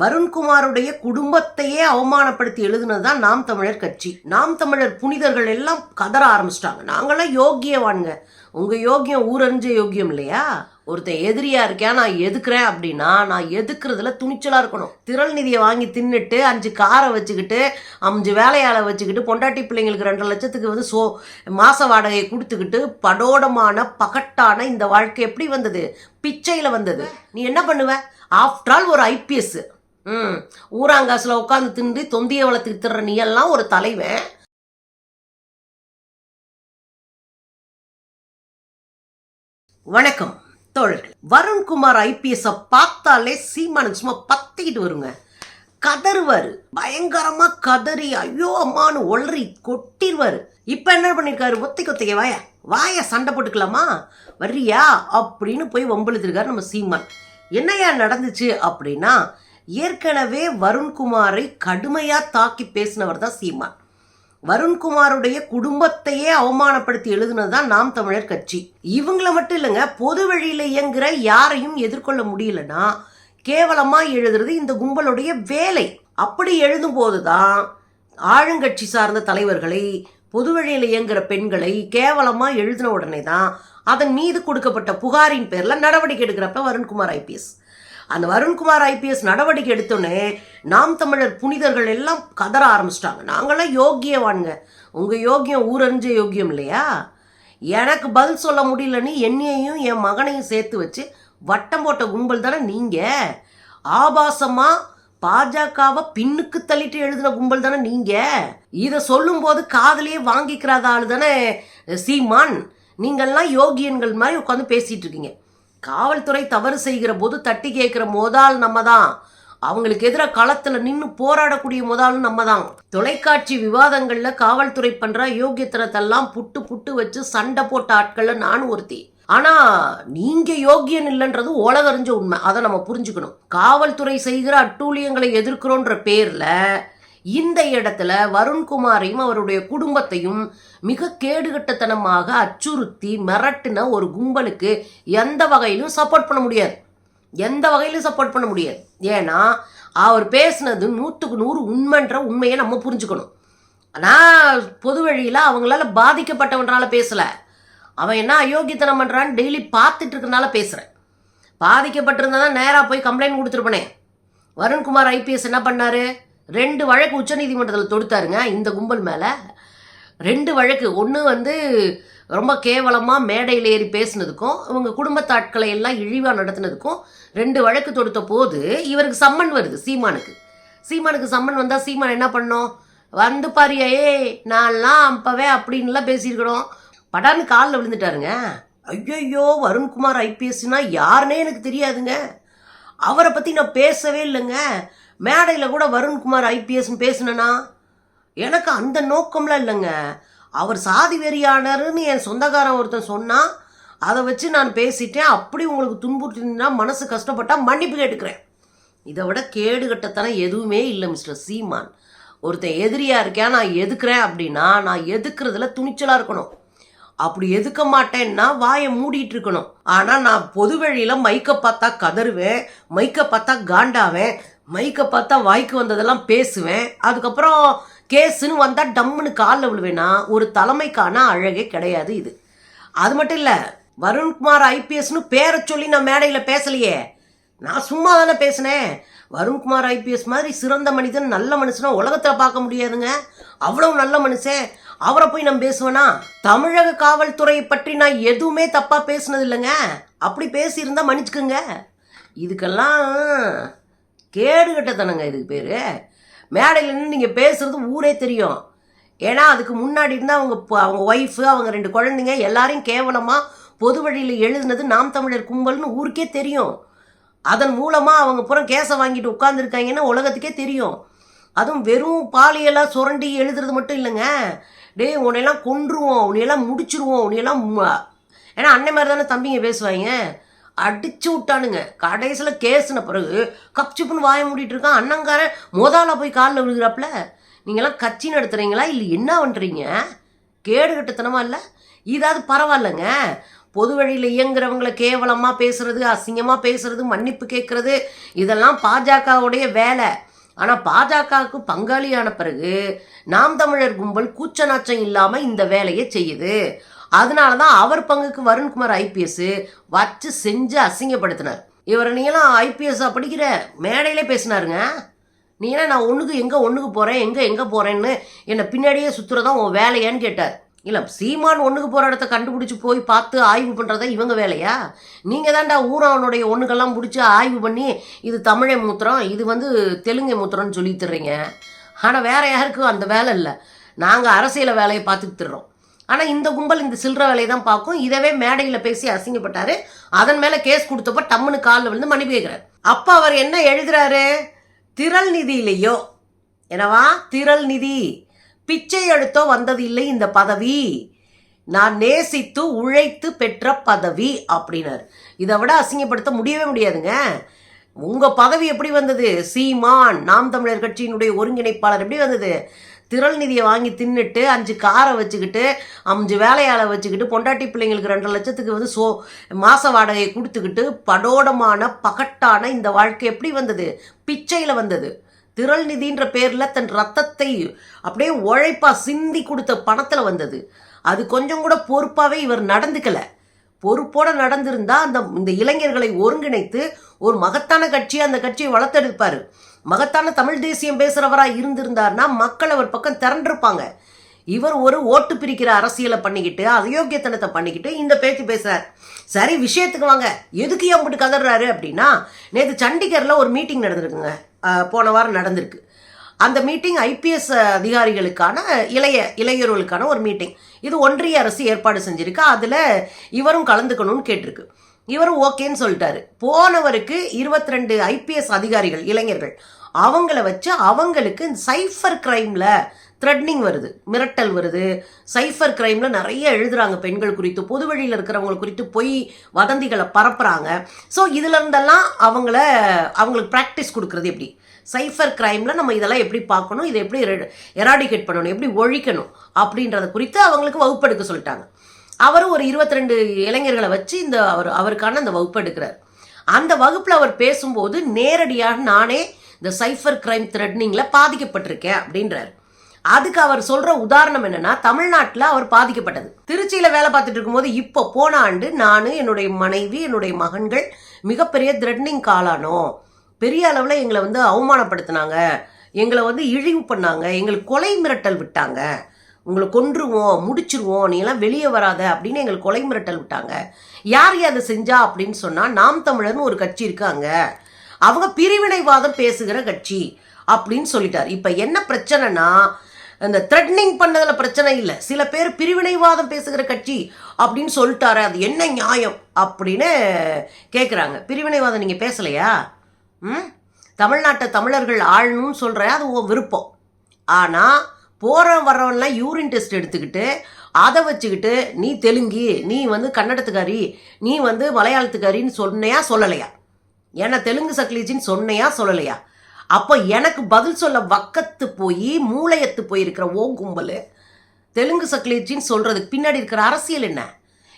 வருண்குமாருடைய குடும்பத்தையே அவமானப்படுத்தி எழுதுனது தான் நாம் தமிழர் கட்சி. நாம் தமிழர் புனிதர்கள் எல்லாம் கதற ஆரம்பிச்சிட்டாங்க. நாங்களாம் யோக்கியவானுங்க. உங்கள் யோக்கியம் ஊரறிஞ்ச யோக்கியம் இல்லையா? ஒருத்தன் எதிரியா இருக்கேன் நான் எதுக்குறேன் அப்படின்னா நான் எதுக்குறதுல துணிச்சலாக இருக்கணும். திரள் நிதியை வாங்கி தின்னுட்டு அஞ்சு காரை வச்சுக்கிட்டு அஞ்சு வேலையாளை வச்சுக்கிட்டு பொண்டாட்டி பிள்ளைங்களுக்கு ரெண்டு லட்சத்துக்கு வந்து சோ மாச வாடகையை கொடுத்துக்கிட்டு படோடமான பகட்டான இந்த வாழ்க்கை எப்படி வந்தது? பிச்சையில் வந்தது. நீ என்ன பண்ணுவ? ஆஃப்டர் ஆல் ஒரு ஐபிஎஸ் ம். ஊராங்காசில் உட்காந்து திண்டு தொந்தியை வளர்த்துக்கு திற நீ எல்லாம் ஒரு தலைவன். வணக்கம் தோழர்கள். வருண்குமார் ஐபிஎஸ்ஸை பார்த்தாலே சீமானுக்கு சும்மா பத்திக்கிட்டு வருங்க. கதறுவாரு. பயங்கரமாக கதறி ஐயோ அம்மானு ஒளறி கொட்டிடுவார் இப்போ என்ன பண்ணியிருக்காரு ஒத்தை கொத்தைய வாய? வாய சண்டை போட்டுக்கலாமா? வர்றியா? அப்படின்னு போய் வம்பிழுத்திருக்காரு நம்ம சீமான். என்னையா நடந்துச்சு அப்படின்னா ஏற்கனவே வருண்குமாரை கடுமையா தாக்கி பேசினவர் தான் சீமான். வருண்குமாருடைய குடும்பத்தையே அவமானப்படுத்தி எழுதுனது தான் நாம் தமிழர் கட்சி. இவங்கள மட்டும் இல்லைங்க பொது வழியில் இயங்குற யாரையும் எதிர்கொள்ள முடியலன்னா கேவலமாக எழுதுறது இந்த கும்பலுடைய வேலை. அப்படி எழுதும் போதுதான் ஆளுங்கட்சி சார்ந்த தலைவர்களை பொது வழியில் இயங்குற பெண்களை கேவலமாக எழுதின உடனே தான் அதன் மீது கொடுக்கப்பட்ட புகாரின் பேரில் நடவடிக்கை எடுக்கிறப்ப வருண்குமார் ஐபிஎஸ் அந்த வருண்குமார் ஐபிஎஸ் நடவடிக்கை எடுத்தோன்னே நாம் தமிழர் புனிதர்கள் எல்லாம் கதற ஆரம்பிச்சிட்டாங்க. நாங்களாம் யோக்கியவானுங்க. உங்கள் யோக்கியம் ஊரறிஞ்ச யோக்கியம் இல்லையா? எனக்கு பதில் சொல்ல முடியலன்னு என்னையையும் என் மகனையும் சேர்த்து வச்சு வட்டம் போட்ட கும்பல் தானே நீங்கள் ஆபாசமாக பாஜகவை பின்னுக்கு தள்ளிட்டு எழுதின கும்பல் தானே நீங்கள் இதை சொல்லும்போது காதலையே வாங்கிக்கிறாத ஆள் தானே சீமான். நீங்கள்லாம் யோகியன்கள் மாதிரி உட்காந்து பேசிகிட்டு இருக்கீங்க. காவல்துறை தவறு செய்கிற போது தட்டி கேட்குற முதல் நம்ம தான் அவங்களுக்கு எதிராக களத்தில் நின்று போராடக்கூடிய முதலும் நம்ம தான் தொலைக்காட்சி விவாதங்களில் காவல்துறை பண்ணுற யோகியத்தனத்தெல்லாம் புட்டு புட்டு வச்சு சண்டை போட்ட ஆட்களில் நானும் ஒருத்தி. ஆனால் நீங்கள் யோகியன் இல்லைன்றது உலகறிஞ்ச உண்மை. அதை நம்ம புரிஞ்சுக்கணும். காவல்துறை செய்கிற அட்டூழியங்களை எதிர்க்கிறோன்ற பேரில் இந்த இடத்துல வருண்குமாரையும் அவருடைய குடும்பத்தையும் மிக கேடுகட்டத்தனமாக அச்சுறுத்தி மிரட்டின ஒரு கும்பலுக்கு எந்த வகையிலும் சப்போர்ட் பண்ண முடியாது. எந்த வகையிலும் சப்போர்ட் பண்ண முடியாது. ஏன்னா அவர் பேசுனது நூற்றுக்கு நூறு உண்மைன்ற உண்மையை நம்ம புரிஞ்சுக்கணும். ஆனால் பொது வழியில் அவங்களால பாதிக்கப்பட்டவன்றால பேசலை. அவன் என்ன அயோக்கியத்தனம் பண்ணுறான்னு டெய்லி பார்த்துட்டு இருக்கனால பேசுகிறேன் பாதிக்கப்பட்டிருந்தா தான் நேராக போய் கம்ப்ளைண்ட் கொடுத்துருப்பனே. வருண்குமார் ஐபிஎஸ் என்ன பண்ணார்? ரெண்டு வழக்கு உச்சநீதிமன்றத்தில் தொடுத்தாருங்க இந்த கும்பல் மேலே. ரெண்டு வழக்கு. ஒன்று வந்து ரொம்ப கேவலமாக மேடையில் ஏறி பேசினதுக்கும் இவங்க குடும்பத்தாட்களை எல்லாம் இழிவாக நடத்தினதுக்கும் ரெண்டு வழக்கு தொடுத்த போது இவருக்கு சம்மன் வருது சீமானுக்கு. சீமானுக்கு சம்மன் வந்தால் சீமான் என்ன பண்ணோம்? வந்து பாரியே நான்லாம் அப்பவே அப்படின்லாம் பேசியிருக்கிறோம். படான்னு காலில் விழுந்துட்டாருங்க. ஐயோ வருண்குமார் ஐபிஎஸ்னா யாருன்னே எனக்கு தெரியாதுங்க. அவரை பற்றி நான் பேசவே இல்லைங்க. மேடையில் கூட வருண்குமார் ஐபிஎஸ்ன்னு பேசுனேனா? எனக்கு அந்த நோக்கம்லாம் இல்லைங்க. அவர் சாதி வெறியானருன்னு என் சொந்தக்காரன் ஒருத்தன் சொன்னால் அதை வச்சு நான் பேசிட்டேன். அப்படி உங்களுக்கு துன்புறுத்தினா மனசு கஷ்டப்பட்டால் மன்னிப்பு கேட்டுக்கிறேன். இதை விட கேடுகட்டத்தனம் எதுவுமே இல்லை மிஸ்டர் சீமான். ஒருத்தன் எதிரியாக இருக்கேன் நான் எதுக்குறேன் அப்படின்னா நான் எதுக்குறதுல துணிச்சலாக இருக்கணும். அப்படி எதுக்க மாட்டேன்னா வாயை மூடிட்டு இருக்கணும். ஆனால் நான் பொது வழியில் மைக்கை பார்த்தா கதறுவேன் மைக்கை பார்த்தா காண்டாவேன் மைக்கை பார்த்தா வாய்க்கு வந்ததெல்லாம் பேசுவேன். அதுக்கப்புறம் கேஸுன்னு வந்தால் டம்முன்னு காலில் விழுவேனா? ஒரு தலைமைக்கான அழகே கிடையாது இது. அது மட்டும் இல்லை வருண்குமார் ஐபிஎஸ்னு பேரை சொல்லி நான் மேடையில் பேசலையே. நான் சும்மா தானே பேசினேன். வருண்குமார் ஐபிஎஸ் மாதிரி சிறந்த மனிதன் நல்ல மனுஷனா உலகத்தில் பார்க்க முடியாதுங்க. அவ்வளவு நல்ல மனுஷன். அவரை போய் நான் பேசுவேனா? தமிழக காவல்துறையை பற்றி நான் எதுவுமே தப்பாக பேசுனது இல்லைங்க அப்படி பேசியிருந்தா மன்னிச்சுக்குங்க. இதுக்கெல்லாம் கேடுகட்டத்தனங்க இதுக்கு பேர். மேடையில் நின்று நீங்கள் பேசுகிறது ஊரே தெரியும். ஏன்னா அதுக்கு முன்னாடி இருந்தால் அவங்க அவங்க ஒய்ஃபு அவங்க ரெண்டு குழந்தைங்க எல்லாரையும் கேவலமாக பொது வழியில் எழுதுனது நாம் தமிழர் கும்பல்னு ஊருக்கே தெரியும். அதன் மூலமாக அவங்க புறம் கேஸை வாங்கிட்டு உட்காந்துருக்காங்கன்னா உலகத்துக்கே தெரியும். அதுவும் வெறும் பாலியெல்லாம் சுரண்டி எழுதுறது மட்டும் இல்லைங்க. டேய் உன்னையெல்லாம் கொன்றுவோம் உன்னையெல்லாம் முடிச்சிருவோம் உன்னையெல்லாம் ஏன்னா அன்னை மாதிரி தானே தம்பிங்க பேசுவாங்க அடிச்சு விட்டானுங்க. கடைசியில் கேஸுன பிறகு கப்சிப்புன்னு வாய மூடிட்டு இருக்கான். அண்ணங்காரன் மொதலாக போய் காலில் விழுகிறாப்புல நீங்களாம் கட்சி நடத்துறீங்களா? இல்லை என்ன பண்ணுறீங்க கேடு கட்டுத்தனமா இல்லை? இதாவது பரவாயில்லைங்க. பொது வழியில் இயங்குறவங்களை கேவலமாக பேசுறது அசிங்கமாக பேசுறது மன்னிப்பு கேட்குறது இதெல்லாம் பாஜகவுடைய வேலை. ஆனால் பாஜகவுக்கு பங்காளியான பிறகு நாம் தமிழர் கும்பல் கூச்ச நாச்சம் இல்லாமல் இந்த வேலையை செய்யுது. அதனால தான் அவர் பங்குக்கு வருண்குமார் ஐபிஎஸ் வச்சு செஞ்சு அசிங்கப்படுத்தினார். இவரை நீங்களாம் ஐபிஎஸ்ஸாக படிக்கிற? மேடையிலே பேசினாருங்க. நீங்களாம் நான் ஒன்றுக்கு எங்கே ஒன்றுக்கு போகிறேன் எங்கே எங்கே போகிறேன்னு என்னை பின்னாடியே சுற்றுறதான் உன் வேலையான்னு கேட்டார். இல்லை சீமான் ஒன்றுக்கு போகிற இடத்த கண்டுபிடிச்சி போய் பார்த்து ஆய்வு பண்ணுறதா இவங்க வேலையா? நீங்கள் தான்டா ஊராவனுடைய ஒன்றுக்கெல்லாம் பிடிச்சி ஆய்வு பண்ணி இது தமிழை மூத்திரம் இது வந்து தெலுங்கை மூத்திரம்னு சொல்லி தர்றீங்க. ஆனால் வேற யாருக்கும் அந்த வேலை இல்லை. நாங்கள் அரசியல் வேலையை பார்த்துட்டு தர்றோம். ஆனால் இந்த கும்பல் இந்த சில்லற வேலையை தான் பார்க்கும். இதவே மேடையில் பேசி அசிங்கப்பட்டாரு. அதன் மேலே கேஸ் கொடுத்தப்ப டம்முன்னு காலில் விழுந்து மன்னிப்பு கேட்குறாரு அப்போ அவர் என்ன எழுதுறாரு? திரள் நிதியிலையோ. என்னவா? திரள் நிதி. பிச்சை எடுத்தோ வந்தது இல்லை இந்த பதவி. நான் நேசித்து உழைத்து பெற்ற பதவி அப்படின்னாரு. இதை விட அசிங்கப்படுத்த முடியவே முடியாதுங்க. உங்கள் பதவி எப்படி வந்தது? சீமான் நாம் தமிழர் கட்சியினுடைய ஒருங்கிணைப்பாளர் எப்படி வந்தது? திரள் நிதியை வாங்கி தின்னுட்டு அஞ்சு காரை வச்சுக்கிட்டு அஞ்சு வேலையாளை வச்சுக்கிட்டு பொண்டாட்டி பிள்ளைங்களுக்கு ரெண்டரை லட்சத்துக்கு வந்து சோ மாச வாடகையை கொடுத்துக்கிட்டு படோடமான பகட்டான இந்த வாழ்க்கை எப்படி வந்தது? பிச்சையில் வந்தது. திரள் நிதின்ற பேரில் தன் ரத்தத்தை அப்படியே உழைப்பாக சிந்தி கொடுத்த பணத்தில் வந்தது. அது கொஞ்சம் கூட பொறுப்பாகவே இவர் நடந்துக்கலை. பொறுப்போடு நடந்திருந்தா அந்த இந்த இளைஞர்களை ஒருங்கிணைத்து ஒரு மகத்தான கட்சியை அந்த கட்சியை வளர்த்தெடுப்பார். மகத்தான தமிழ் தேசியம் பேசுகிறவராக இருந்திருந்தார்னா மக்கள் அவர் பக்கம் திரண்டிருப்பாங்க. இவர் ஒரு ஓட்டு பிரிக்கிற அரசியலை பண்ணிக்கிட்டு அயோக்கியத்தனத்தை பண்ணிக்கிட்டு இந்த பேச்சு பேசுறார். சரி விஷயத்துக்கு வாங்க. எதுக்கு ஏன் கதறாரு அப்படின்னா நேற்று சண்டிகரில் ஒரு மீட்டிங் நடந்திருக்குங்க. போன வாரம் நடந்திருக்கு. அந்த மீட்டிங் ஐபிஎஸ் அதிகாரிகளுக்கான இளைய இளைஞர்களுக்கான ஒரு மீட்டிங் இது ஒன்றிய அரசு ஏற்பாடு செஞ்சுருக்கு. அதில் இவரும் கலந்துக்கணும்னு கேட்டிருக்கு. இவரும் ஓகேன்னு சொல்லிட்டாரு. போனவருக்கு இருபத்தி ரெண்டு ஐபிஎஸ் அதிகாரிகள் இளைஞர்கள். அவங்கள வச்சு அவங்களுக்கு சைஃபர் கிரைமில் த்ரெட்னிங் வருது மிரட்டல் வருது. சைஃபர் கிரைமில் நிறைய எழுதுறாங்க பெண்கள் குறித்து பொது வழியில் இருக்கிறவங்க குறித்து பொய் வதந்திகளை பரப்புகிறாங்க ஸோ இதுலேருந்தெல்லாம் அவங்கள அவங்களுக்கு ப்ராக்டிஸ் கொடுக்குறது எப்படி? சைஃபர் கிரைமில் நம்ம இதெல்லாம் எப்படி பார்க்கணும்? இதை எப்படி எராடிகேட் பண்ணணும்? எப்படி ஒழிக்கணும்? அப்படின்றத குறித்து அவங்களுக்கு வகுப்பெடுக்க சொல்லிட்டாங்க. அவரும் ஒரு இருபத்தி ரெண்டு இளைஞர்களை வச்சு இந்த அவர் அவருக்கான அந்த வகுப்பு எடுக்கிறார். அந்த வகுப்பில் அவர் பேசும்போது நேரடியாக நானே இந்த சைஃபர் கிரைம் த்ரெட்னிங்கில் பாதிக்கப்பட்டிருக்கேன் அப்படின்றார். அதுக்கு அவர் சொல்கிற உதாரணம் என்னன்னா தமிழ்நாட்டில் அவர் பாதிக்கப்பட்டது. திருச்சியில் வேலை பார்த்துட்டு இருக்கும்போது இப்போ போன ஆண்டு நான் என்னுடைய மனைவி என்னுடைய மகன்கள் மிகப்பெரிய த்ரெட்னிங் காலானோம். பெரிய அளவில் எங்களை வந்து அவமானப்படுத்தினாங்க. எங்களை வந்து இழிவு பண்ணாங்க. எங்களுக்கு கொலை மிரட்டல் விட்டாங்க. உங்களை கொன்றுவோம் முடிச்சிருவோம் நீ எல்லாம் வெளியே வராத அப்படின்னு எங்களுக்கு கொலை மிரட்டல் விட்டாங்க. யார் அதை செஞ்சா அப்படின்னு சொன்னால் நாம் தமிழர்னு ஒரு கட்சி இருக்காங்க அவங்க பிரிவினைவாதம் பேசுகிற கட்சி அப்படின்னு சொல்லிட்டார். இப்போ என்ன பிரச்சனைனா அந்த த்ரெட்னிங் பண்ணதில் பிரச்சனை இல்லை. சில பேர் பிரிவினைவாதம் பேசுகிற கட்சி அப்படின்னு சொல்லிட்டாரு. அது என்ன நியாயம் அப்படின்னு கேட்குறாங்க பிரிவினைவாதம் நீங்கள் பேசலையா? ம்? தமிழ்நாட்டை தமிழர்கள் ஆளணும்னு சொல்கிற அது உன் விருப்பம். ஆனால் போகிற வர்றவன்லாம் யூரின் டெஸ்ட் எடுத்துக்கிட்டு அதை வச்சுக்கிட்டு நீ தெலுங்கி நீ வந்து கன்னடத்துக்காரி நீ வந்து மலையாளத்துக்காரின்னு சொன்னையா சொல்லலையா? ஏன்னா தெலுங்கு சக்லீஜின்னு சொன்னையா சொல்லலையா? அப்போ எனக்கு பதில் சொல்ல வக்கத்து போய் மூளையத்து போயிருக்கிற ஓ கும்பல் தெலுங்கு சக்லீஜின்னு சொல்கிறதுக்கு பின்னாடி இருக்கிற அரசியல் என்ன?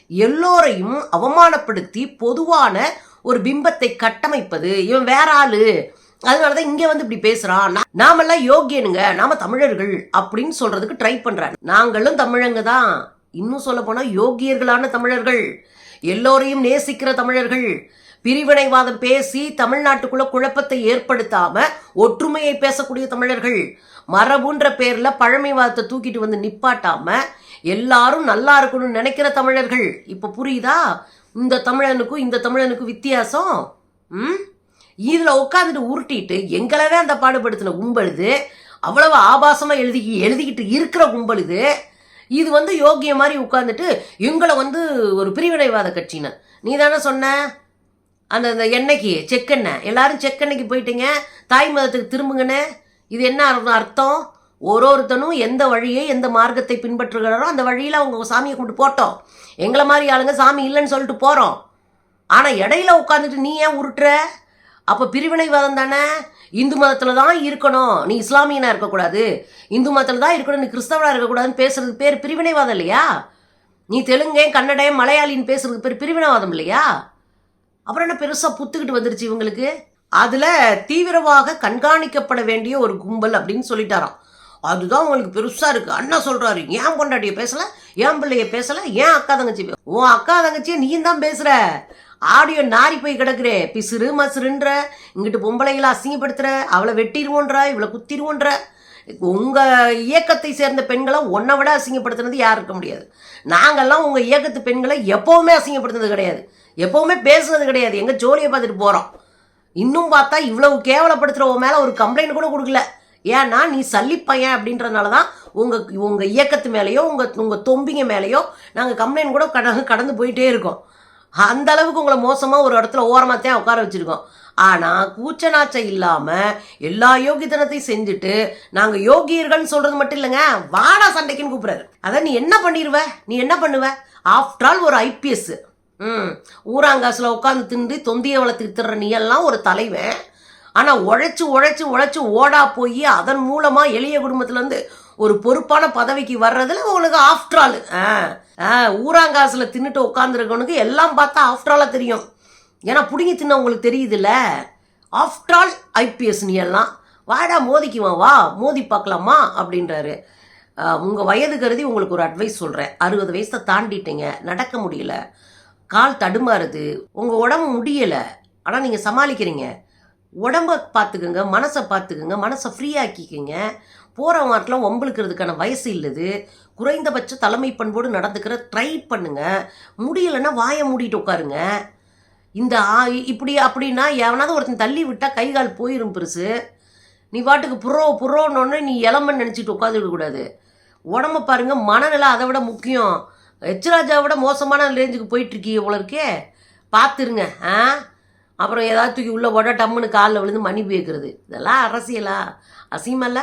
எல்லோரையும் அவமானப்படுத்தி பொதுவான ஒரு பிம்பத்தை கட்டமைப்பது. இவன் வேற ஆளு. அதனாலதான் இங்க வந்து இப்படி பேசுறான். நாமெல்லாம் யோகியனுங்க. நாம தமிழர்கள் அப்படின்னு சொல்றதுக்கு ட்ரை பண்றாங்க. நாங்களும் தமிழங்க தான். இன்னும் சொல்ல போனா யோகியர்களான தமிழர்கள். எல்லோரையும் நேசிக்கிற தமிழர்கள். பிரிவினைவாதம் பேசி தமிழ்நாட்டுக்குள்ள குழப்பத்தை ஏற்படுத்தாம ஒற்றுமையை பேசக்கூடிய தமிழர்கள். மரபுன்ற பேர்ல பழமைவாதத்தை தூக்கிட்டு வந்து நிப்பாட்டாம எல்லாரும் நல்லா இருக்கணும்னு நினைக்கிற தமிழர்கள். இப்ப புரியுதா? இந்த தமிழனுக்கும் இந்த தமிழனுக்கும் வித்தியாசம்? ம்? இதில் உட்காந்துட்டு உருட்டிட்டு எங்களவே அந்த பாடுபடுத்தின கும்பலுது அவ்வளவு ஆபாசமாக எழுதி எழுதிக்கிட்டு இருக்கிற கும்பலுது இது வந்து யோகிய மாதிரி உட்காந்துட்டு எங்களை வந்து ஒரு பிரிவினைவாத கட்சின்னு. நீ தானே சொன்ன? அந்த அந்த எண்ணெய்க்கு செக்கெண்ணெய். எல்லாரும் செக்கெண்ணெய்க்கு போயிட்டீங்க. தாய் மதத்துக்கு திரும்புங்கண்ணே. இது என்ன அர்த்தம் அர்த்தம்? ஒரு ஒருத்தனும் எந்த வழியை எந்த மார்க்கத்தை பின்பற்றுகிறாரோ அந்த வழியில் அவங்க சாமியை கும்பிட்டு போட்டோம். எங்களை மாதிரி ஆளுங்க சாமி இல்லைன்னு சொல்லிட்டு போகிறோம் ஆனால் இடையில உட்காந்துட்டு நீ ஏன் உருட்டுற? அப்போ பிரிவினைவாதம் தானே? இந்து மதத்தில் தான் இருக்கணும். நீ இஸ்லாமியனாக இருக்கக்கூடாது. இந்து மதத்தில் தான் இருக்கணும். நீ கிறிஸ்தவனாக இருக்கக்கூடாதுன்னு பேசுறதுக்கு பேர் பிரிவினைவாதம் இல்லையா? நீ தெலுங்கே கன்னடே மலையாளின்னு பேசுறதுக்கு பேர் பிரிவினைவாதம் இல்லையா? அப்புறம் என்ன பெருசாக புத்துக்கிட்டு வந்துருச்சு இவங்களுக்கு? அதில் தீவிரமாக கண்காணிக்கப்பட வேண்டிய ஒரு கும்பல் அப்படின்னு சொல்லிட்டாராம். அதுதான் உங்களுக்கு பெருசாக இருக்குது அண்ணா சொல்கிறாரு ஏன் கொண்டாடிய பேசலை? ஏன் பிள்ளைய பேசலை? ஏன் அக்கா தங்கச்சி உன் அக்கா தங்கச்சியை நீயும் தான் பேசுகிற ஆடியோ நாரி போய் கிடக்குறே. பிசுறு மசுறுன்ற. இங்கிட்டு பொம்பளைகளை அசிங்கப்படுத்துற. அவளை வெட்டிடுவோன்ற. இவளை குத்திடுவோன்ற. உங்கள் இயக்கத்தை சேர்ந்த பெண்களை ஒன்றை விட அசிங்கப்படுத்துனது யாரும் இருக்க முடியாது. நாங்கள்லாம் உங்கள் இயக்கத்து பெண்களை எப்போவுமே அசிங்கப்படுத்துனது கிடையாது. எப்போவுமே பேசுனது கிடையாது. எங்கள் ஜோலியை பார்த்துட்டு போகிறோம் இன்னும் பார்த்தா இவ்வளவு கேவலப்படுத்துகிற உன் மேலே ஒரு கம்ப்ளைண்ட் கூட கொடுக்கல. ஏன்னா நீ சல்லிப்பையன் அப்படின்றனால தான் உங்கள் உங்கள் இயக்கத்து மேலேயோ உங்கள் உங்கள் தொம்பிங்க மேலேயோ நாங்கள் கம்ப்ளைண்ட் கூட கடந்து கடந்து போயிட்டே இருக்கோம். அந்த அளவுக்கு உங்களை மோசமாக ஒரு இடத்துல ஓரமாக தான் உட்கார வச்சுருக்கோம். ஆனால் கூச்சநாச்சை இல்லாமல் எல்லா யோகித்தனத்தையும் செஞ்சுட்டு நாங்கள் யோகியர்கள்னு சொல்கிறது மட்டும் இல்லைங்க வாடா சண்டைக்குன்னு கூப்பிட்றாரு. அதான் நீ என்ன பண்ணிடுவ நீ என்ன பண்ணுவ? ஆஃப்டர் ஆல் ஒரு ஐபிஎஸ் ம் ஊராங்காசில் உட்காந்து திண்டு தொந்தியை வளர்த்துக்கு திடுற நீ எல்லாம் ஒரு தலைவன். ஆனால் உழைச்சி உழைச்சி உழைச்சி ஓடா போய் அதன் மூலமாக எளிய குடும்பத்துலேருந்து ஒரு பொறுப்பான பதவிக்கு வர்றதுல உங்களுக்கு ஆஃப்டர் ஆல் ஆ ஆ ஊராங்காசில் தின்னுட்டு உட்காந்துருக்கவனுக்கு எல்லாம் பார்த்தா ஆஃப்டர் ஆலாக தெரியும். ஏன்னா பிடுங்கி தின்ன உங்களுக்கு தெரியுதுல்ல? ஆஃப்டர் ஆல் ஐபிஎஸ் நீ எல்லாம். வாடா மோதிக்குவான் வா மோதி பார்க்கலாமா? அப்படின்றாரு. உங்கள் வயது கருதி உங்களுக்கு ஒரு அட்வைஸ் சொல்கிறேன் அறுபது வயசை தாண்டிட்டீங்க. நடக்க முடியல. கால் தடுமாறுது. உங்கள் உடம்பு முடியலை. ஆனால் நீங்கள் சமாளிக்கிறீங்க. உடம்ப பார்த்துக்குங்க மனசை பார்த்துக்குங்க மனசை ஃப்ரீ ஆக்கிக்கங்க போகிற வாரத்தில் வம்பிழுக்கிறதுக்கான வயசு இல்லது குறைந்தபட்ச தலைமை பண்போடு நடந்துக்கிற ட்ரை பண்ணுங்க. முடியலைன்னா வாயை மூடிட்டு உட்காருங்க. இந்த ஆ- இப்படி அப்படின்னா எவனாவது ஒருத்தன் தள்ளி விட்டால் கை கால் போயிடும் பெருசு. நீ பாட்டுக்கு புறோ புறோன்னொன்னே நீ இளமன்னு நினச்சிட்டு உட்காந்துருக்க கூடாது. உடம்ப பாருங்க மனநிலை அதை விட முக்கியம். ஹெச்ராஜாவை விட மோசமான ரேஞ்சுக்கு போயிட்டுருக்கீங்க போல இருக்கே. பார்த்துருங்க ஆ? அப்புறம் ஏதாவது தூக்கி உள்ளே போட டம்முன்னு காலில் விழுந்து மணி பேக்கிறது இதெல்லாம் அரசியலா? அசிங்கமல்ல